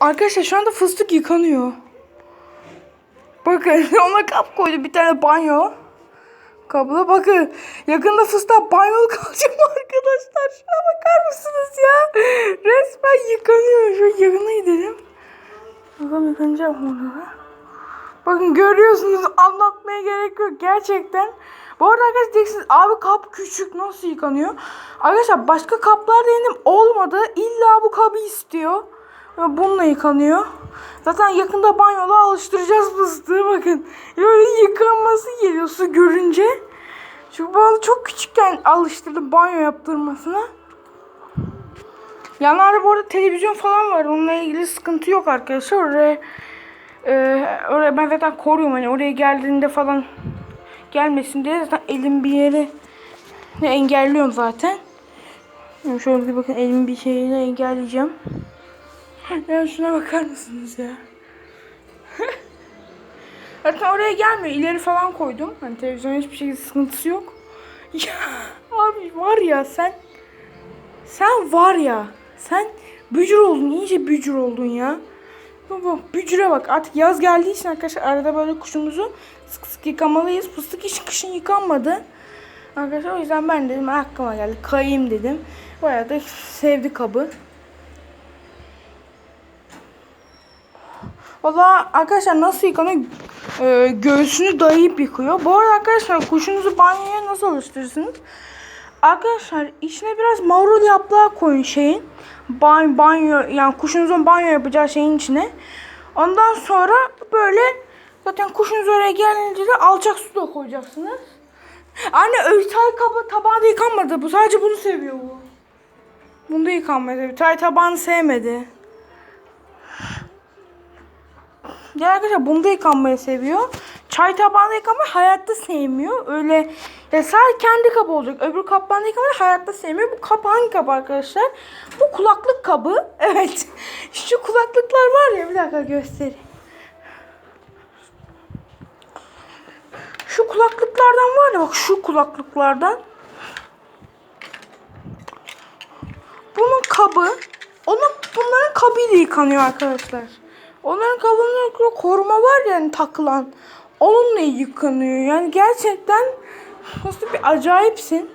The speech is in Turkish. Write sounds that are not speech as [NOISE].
Arkadaşlar, şu anda fıstık yıkanıyor. Bakın [LAUGHS] ona kap koydu bir tane banyo. Kablo bakın. Yakında fıstığa banyolu [LAUGHS] kalacağım arkadaşlar. Şuna bakar mısınız ya? Resmen yıkanıyor. Şu yakına gidelim. Bakalım yıkanacak mı orada? Bakın görüyorsunuz anlatmaya gerek yok gerçekten. Bu arada arkadaşlar diyeceksiniz abi kap küçük nasıl yıkanıyor? Arkadaşlar başka kaplar denedim olmadı. İlla bu kabı istiyor. Ve Bununla yıkanıyor. Zaten yakında banyoda alıştıracağız fıstığı bakın. Böyle yıkanması geliyor su görünce. Çünkü bana çok küçükken alıştırdım banyo yaptırmasına. Yanlarda bu arada televizyon falan var. Onunla ilgili sıkıntı yok arkadaşlar. Oraya, e, oraya ben zaten koruyorum. Hani oraya geldiğinde falan gelmesin diye zaten elim bir yere de engelliyorum zaten. Şöyle bir bakın elim bir şeyle engelleyeceğim. Ya şuna bakar mısınız ya? Zaten oraya gelmiyor. İleri falan koydum. Hani televizyonun hiçbir şekilde sıkıntısı yok. [LAUGHS] Ya abi var ya sen sen var ya sen bücür oldun. iyice bücür oldun ya. Baba bücüre bak. Artık yaz geldiği için arkadaşlar arada böyle kuşumuzu sık sık yıkamalıyız. Fıstık hiç kışın yıkanmadı. Arkadaşlar o yüzden ben dedim aklıma geldi. Kayayım dedim. Bayağı da sevdi kabı. Valla arkadaşlar nasıl yıkanıyor? Ee, göğsünü dayayıp yıkıyor. Bu arada arkadaşlar kuşunuzu banyoya nasıl alıştırırsınız? Arkadaşlar içine biraz marul yaprağı koyun şeyin. Banyo, banyo yani kuşunuzun banyo yapacağı şeyin içine. Ondan sonra böyle zaten kuşunuz oraya gelince de alçak su da koyacaksınız. Anne öğütel kaba tabağı da yıkanmadı. Bu sadece bunu seviyor bu. Bunda yıkanmadı. Çay tabağını sevmedi. Ya arkadaşlar bunda yıkanmayı seviyor. Çay tabağında yıkamayı hayatta sevmiyor. Öyle ya sadece kendi kabı olacak. Öbür kapağında yıkamayı hayatta sevmiyor. Bu kap hangi kap arkadaşlar? Bu kulaklık kabı. [LAUGHS] Evet. Şu kulaklıklar var ya bir dakika göstereyim. Şu kulaklıklardan var ya bak şu kulaklıklardan. Bunun kabı onun bunların kabıyla yıkanıyor arkadaşlar. Onların kabının koruma var yani takılan. Onunla yıkanıyor. Yani gerçekten nasıl bir acayipsin.